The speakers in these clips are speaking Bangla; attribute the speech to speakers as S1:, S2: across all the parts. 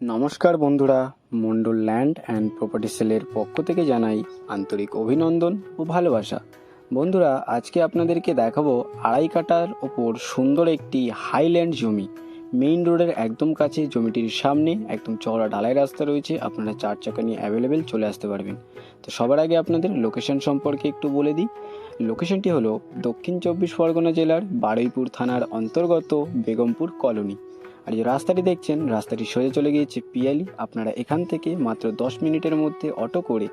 S1: নমস্কার বন্ধুরা, মন্ডল ল্যান্ড অ্যান্ড প্রপার্টি সেলের পক্ষ থেকে জানাই আন্তরিক অভিনন্দন ও ভালোবাসা। বন্ধুরা, আজকে আপনাদেরকে দেখাবো আড়াই কাটার ওপর সুন্দর একটি হাইল্যান্ড জমি। মেইন রোডের একদম কাছে জমিটির সামনে একদম চওড়া ঢালাই রাস্তা রয়েছে, আপনারা চার চাকা নিয়ে অ্যাভেলেবেল চলে আসতে পারবেন। তো সবার আগে আপনাদের লোকেশন সম্পর্কে একটু বলে দিই। লোকেশনটি হলো দক্ষিণ চব্বিশ পরগনা জেলার বারুইপুর থানার অন্তর্গত বেগমপুর কলোনি। আর যে রাস্তাটি দেখছেন, রাস্তাটি সোজা চলে গিয়েছে পিয়ালি। আপনারা এখান থেকে মাত্র দশ মিনিটের মধ্যে অটো করে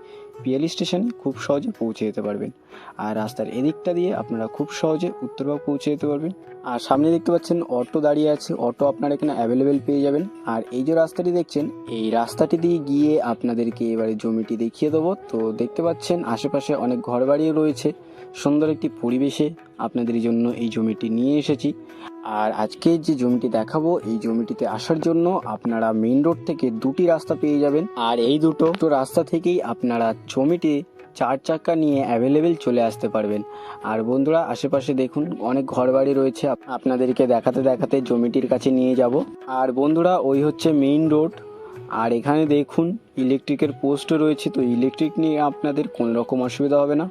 S1: পিয়ালি স্টেশনে খুব সহজে পৌঁছে যেতে পারবেন। আর রাস্তার এদিকটা দিয়ে আপনারা খুব সহজে উত্তরবাগ পৌঁছে যেতে পারবেন। আর সামনে দেখতে পাচ্ছেন, অটো দাঁড়িয়ে আছে। অটো আপনারা এখানে অ্যাভেলেবেল পেয়ে যাবেন। আর এই যে রাস্তাটি দেখছেন, এই রাস্তাটি দিয়ে গিয়ে আপনাদেরকে এবারে জমিটি দেখিয়ে দেবো। তো দেখতে পাচ্ছেন, আশেপাশে অনেক ঘরবাড়িও রয়েছে। সুন্দর একটি পরিবেশে আপনাদের জন্য এই জমিটি নিয়ে এসেছি। আর আজকে যে জমিটি দেখাবো, এই জমিটিতে আসার জন্য আপনারা মেইন রোড থেকে দুটি রাস্তা পেয়ে যাবেন। আর এই দুটো রাস্তা থেকেই আপনারা জমিটি চার চাকা নিয়ে অ্যাভেলেবেল চলে আসতে পারবেন। আর বন্ধুরা, আশেপাশে দেখুন, অনেক ঘরবাড়ি রয়েছে। আপ- আপনাদেরকে দেখাতে দেখাতে জমিটির কাছে নিয়ে যাব। আর বন্ধুরা, ওই হচ্ছে মেইন রোড। আর এখানে দেখুন ইলেকট্রিকের পোস্টও রয়েছে। তো ইলেকট্রিক নিয়ে আপনাদের কোনো রকম অসুবিধা হবে না।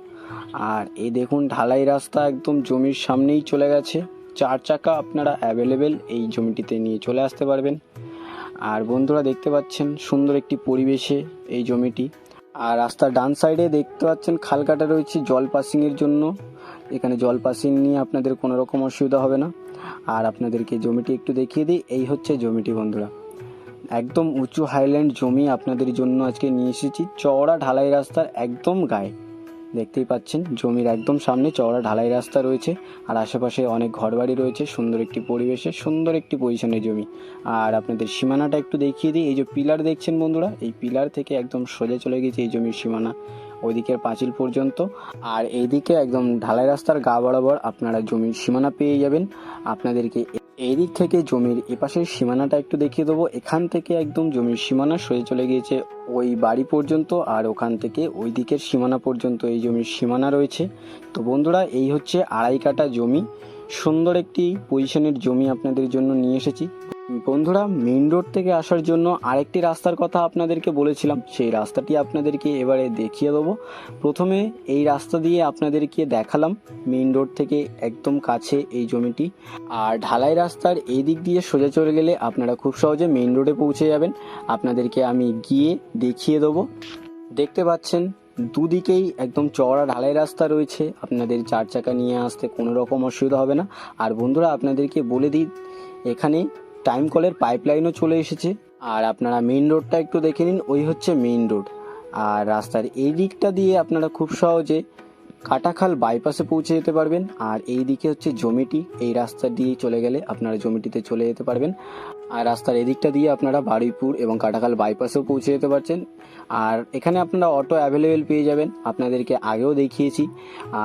S1: আর এই দেখুন, ঢালাই রাস্তা একদম জমির সামনেই চলে গেছে। চার চাকা আপনারা অ্যাভেলেবেল এই জমিটিতে নিয়ে চলে আসতে পারবেন। আর বন্ধুরা, দেখতে পাচ্ছেন সুন্দর একটি পরিবেশে এই জমিটি। আর রাস্তার ডান সাইডে দেখতে পাচ্ছেন খাল কাটা রয়েছে জল পাসিংয়ের জন্য। এখানে জল পাসিং নিয়ে আপনাদের কোনো রকম অসুবিধা হবে না। আর আপনাদেরকে জমিটি একটু দেখিয়ে দিই, এই হচ্ছে জমিটি বন্ধুরা। একদম উঁচু হাইল্যান্ড জমি আপনাদের জন্য আজকে নিয়ে এসেছি। চওড়া ঢালাই রাস্তার একদম গায়ে। দেখতেই পাচ্ছেন, জমির একদম সামনে চওড়া ঢালাই রাস্তা রয়েছে আর আশেপাশে অনেক ঘরবাড়ি রয়েছে, সুন্দর একটি পরিবেশে, সুন্দর একটি পজিশনের জমি। আর আপনাদের সীমানাটা একটু দেখিয়ে দিই, এই যে পিলার দেখছেন বন্ধুরা, এই পিলার থেকে একদম সোজা চলে গেছে এই জমির সীমানা, ওইদিকের পাঁচিল পর্যন্ত। আর এইদিকে একদম ঢালাই রাস্তার গা বরাবর আপনারা জমির সীমানা পেয়ে যাবেন। আপনাদেরকে এই দিক থেকে জমির এপাশের সীমানাটা একটু দেখিয়ে দেবো। এখান থেকে একদম জমির সীমানা সরে চলে গিয়েছে ওই বাড়ি পর্যন্ত আর ওখান থেকে ওই দিকের সীমানা পর্যন্ত এই জমির সীমানা রয়েছে। তো বন্ধুরা, এই হচ্ছে আড়াই কাটা জমি। সুন্দর একটি পজিশনের জমি আপনাদের জন্য নিয়ে এসেছি। বন্ধুরা মেন রোড থেকে আসার জন্য আরেকটি রাস্তার কথা আপনাদেরকে বলেছিলাম। সেই রাস্তাটি আপনাদেরকে এবারে দেখিয়ে দেবো। প্রথমে এই রাস্তা দিয়ে আপনাদেরকে দেখালাম মেইন রোড থেকে একদম কাছে এই জমিটি। আর ঢালাই রাস্তার এই দিক দিয়ে সোজা চলে গেলে আপনারা খুব সহজে মেন রোডে পৌঁছে যাবেন। আপনাদেরকে আমি গিয়ে দেখিয়ে দেবো। দেখতে পাচ্ছেন, দুদিকেই একদম চওড়া ঢালাই রাস্তা রয়েছে। আপনাদের চার চাকা নিয়ে আসতে কোনো রকম অসুবিধা হবে না। আর বন্ধুরা, আপনাদেরকে বলে দিই, এখানে টাইম কলের পাইপলাইনও চলে এসেছে। আর আপনারা মেইন রোডটা একটু দেখে নিন, ওই হচ্ছে মেইন রোড আর রাস্তার এই দিকটা দিয়ে আপনারা খুব সহজে কাটাখাল বাইপাসে পৌঁছে যেতে পারবেন। আর এই দিকে হচ্ছে জমিটি, এই রাস্তা দিয়ে চলে গেলে আপনারা জমিটিতে চলে যেতে পারবেন। আর রাস্তার এদিকটা দিয়ে আপনারা বারুইপুর এবং কাটাখাল বাইপাসেও পৌঁছে যেতে পারছেন। আর এখানে আপনারা অটো অ্যাভেলেবেল পেয়ে যাবেন, আপনাদেরকে আগেও দেখিয়েছি।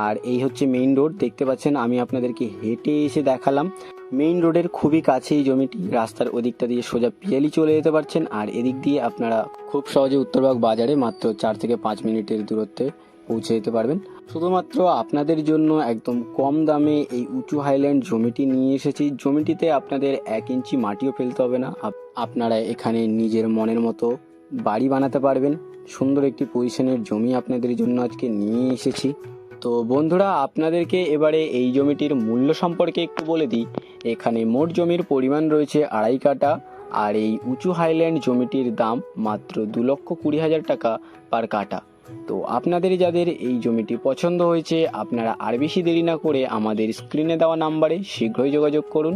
S1: আর এই হচ্ছে মেইন রোড দেখতে পাচ্ছেন, আমি আপনাদেরকে হেঁটে এসে দেখালাম। মেইন রোডের খুবই কাছে এই জমিটি। রাস্তার ওদিকটা দিয়ে সোজা পিয়ালি চলে যেতে পারছেন। আর এদিক দিয়ে আপনারা খুব সহজে উত্তরবাগ বাজারে মাত্র চার থেকে পাঁচ মিনিটের দূরত্বে পৌঁছে যেতে পারবেন। শুধুমাত্র আপনাদের জন্য একদম কম দামে এই উঁচু হাইল্যান্ড জমিটি নিয়ে এসেছি। জমিটিতে আপনাদের এক ইঞ্চি মাটিও ফেলতে হবে না। আপ- আপনারা এখানে নিজের মনের মতো বাড়ি বানাতে পারবেন। সুন্দর একটি পজিশনের জমি আপনাদের জন্য আজকে নিয়ে এসেছি। তো বন্ধুরা, আপনাদেরকে এবারে এই জমিটির মূল্য সম্পর্কে একটু বলে দিই। এখানে মোট জমির পরিমাণ রয়েছে আড়াই কাটা আর এই উঁচু হাইল্যান্ড জমিটির দাম মাত্র দু লক্ষ কুড়ি হাজার টাকা পার কাটা তো আপনাদের যাদের এই জমিটি পছন্দ হয়েছে, আপনারা আর বেশি দেরি না করে আমাদের স্ক্রিনে দেওয়া নাম্বারে শীঘ্রই যোগাযোগ করুন।